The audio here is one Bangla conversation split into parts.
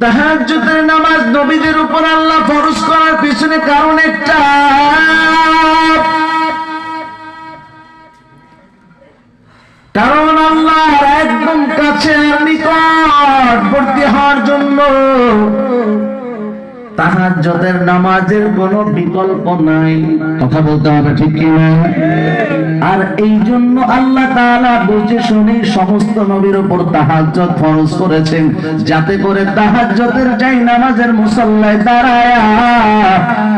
তাহাজ্জুদের নামাজ নবীদের উপর আল্লাহ ফরজ করার পিছনে কারণ একটা। কারণ আল্লাহর একদম কাছে নিকটবর্তী হওয়ার জন্য তাহাজ্জুদের নামাজের কোনো বিকল্প নাই। কথা বলতে হবে ঠিক কি আর এই জন্য আল্লাহ তাআলা বুঝে শুনে সমস্ত নবীর উপর তাহাজ্জুদ ফরজ করেছেন। যাতে করে তাহাজ্জুদের যাই নামাজের মুসল্লায় দাঁড়ায়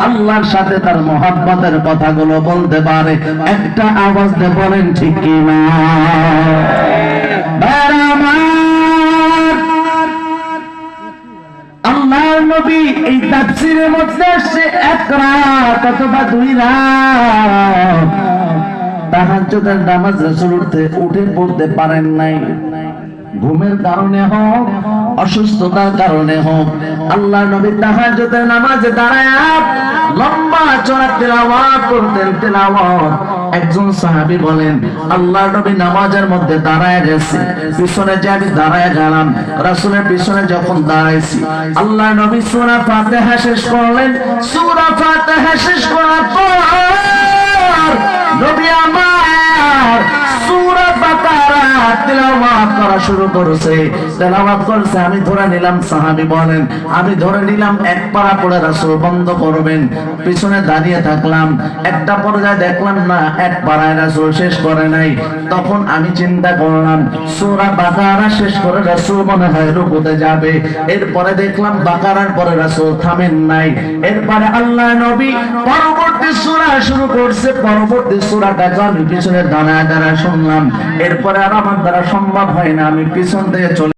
আল্লাহর সাথে তার মহাব্বতের কথাগুলো বলতে পারে। একটা আওয়াজ দিয়ে বলেন, ঠিক কি না? আল্লাহর নবী এই তাফসিরের মধ্যে আসছে এক রাত অথবা দুই রাত। তাহাজ্জুদের নামাজ রাসূল উঠতে উঠে পড়তে পারেন নাই। ঘুমের কারণে হোক অসুস্থতার কারণে হোক। আল্লাহ নবী তাহাজ্জুদের নামাজে দাঁড়ায় লম্বা চড়া তেলাওয়াত করতেন, তেলাওয়াত। একজন সাহাবী বলেন, আল্লাহ নবী নামাজের মধ্যে দাঁড়ায় গেছে। পিছনে যে আমি দাঁড়ায় গেলাম, রাসূলের পিছনে যখন দাঁড়াইছি, আল্লাহ নবী সূরা ফাতিহা শেষ করলেন। সূরা ফাতিহা শেষ করার তেলাওয়াত করা শুরু করেছে। তেলাওয়াত করছে, আমি ধরে নিলাম, সাহাবী বলেন, আমি ধরে নিলাম, এক পারা পড়ে রাসূল বন্ধ করবেন। পিছনে দাঁড়িয়ে থাকলাম, একটা পর্যায়ে দেখলাম না, এক পাড়ায় রাসূল শেষ করে নাই। তখন আমি চিন্তা করলাম, সূরা বাকারা শেষ করে রাসূল মনে হয় রুকুতে যাবে। এরপরে দেখলাম, বাকারার পরে রাসূল থামেন নাই। এরপরে আল্লাহ নবী পরবর্তী সূরা শুরু করছে, পরবর্তী সুরাটা আমি পিছনে দাঁড়ায় শুনলাম। এরপরে আর আমার দ্বারা সম্ভব হয় না, আমি পিছন থেকে চলে